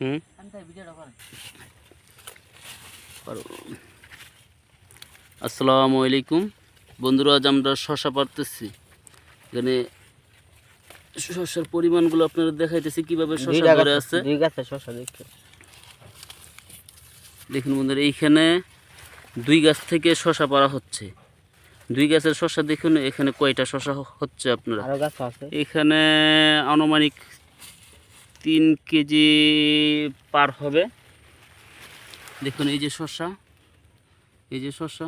হুম। আসসালামু আলাইকুম। বন্ধুরা আজ আমরা শশা পারতেছি এখানে শশার পরিমাণগুলো আপনারা দেখাইতেছি কীভাবে শশা ধরে আছে দেখুন বন্ধুরা এইখানে দুই গাছ থেকে শশা পারা হচ্ছে। দুই গাছের শশা দেখুন এখানে কয়টা শশা হচ্ছে আপনারা? এখানে আনুমানিক তিন কেজি পার হবে। দেখুন এই যে শশা এই যে আছে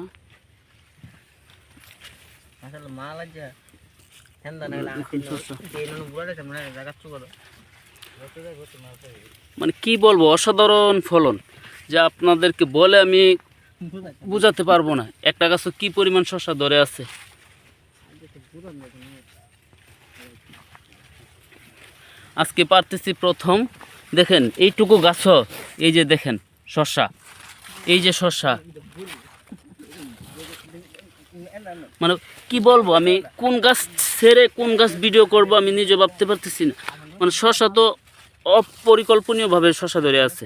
মনে কি বলব অসাধারণ ফলন যা আপনাদেরকে বলে আমি বুঝাতে পারব না। একটা গাছে কি পরিমাণ শশা ধরে আছে? আজকে পারতেছি প্রথম। দেখেন, এইটুকু গাছ এই যে দেখেন শশা এই যে শসা। মানে কি বলব, আমি কোন গাছ ছেড়ে কোন গাছ ভিডিও করব আমি নিজে ভাবতে পারতেছি না। মানে শশা তো অপরিকল্পনীয়ভাবে শশা ধরে আছে।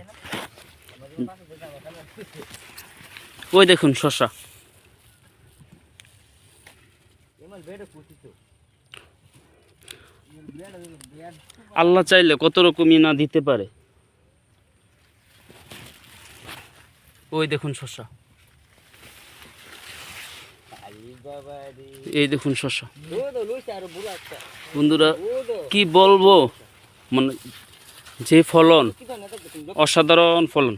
ওই দেখুন শশা আল্লাহ চাইলে কত রকমই না দিতে পারে? ওই দেখুন শশা এই দেখুন শশা বন্ধুরা, কি বলব? মানে যে ফলন, অসাধারণ ফলন।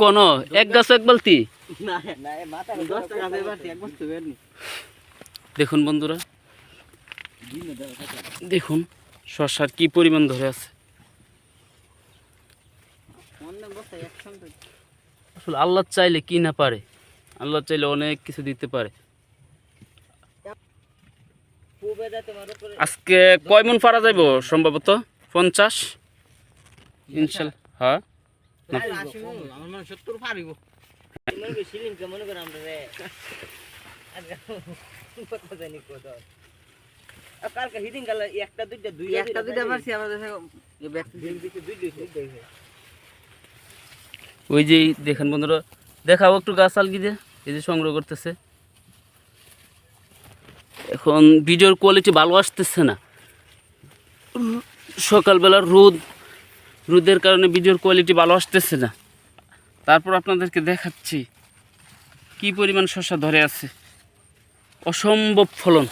কোন, এক গাছ, এক বালতি? দেখুন বন্ধুরা। দেখুন শশার কি পরিমাণ ধরে আছে। আসলে আল্লাহ চাইলে কি না পারে আল্লাহ চাইলে অনেক কিছু দিতে পারে। আজকে কয় মন পারা যাইব সম্ভবত? পঞ্চাশ? ইনশাল হ্যাঁ? সত্তর পারিব মনে করে আমরা রে কালকে হিদিন কাল একটা দুইটা দুই একটা দুইটা পারছি আমাদের দুই দুই ওই যে দেখেন বন্ধুরা দেখাও একটু গাছ আলগি দিয়ে এই যে সংগ্রহ করতেছে। এখন ভিডিওর কোয়ালিটি ভালো আসতেছে না। সকালবেলার রোদ রোদের কারণে ভিডিওর কোয়ালিটি ভালো আসতেছে না। তারপর আপনাদেরকে দেখাচ্ছি কি পরিমাণ শশা ধরে আছে। অসম্ভব ফলন।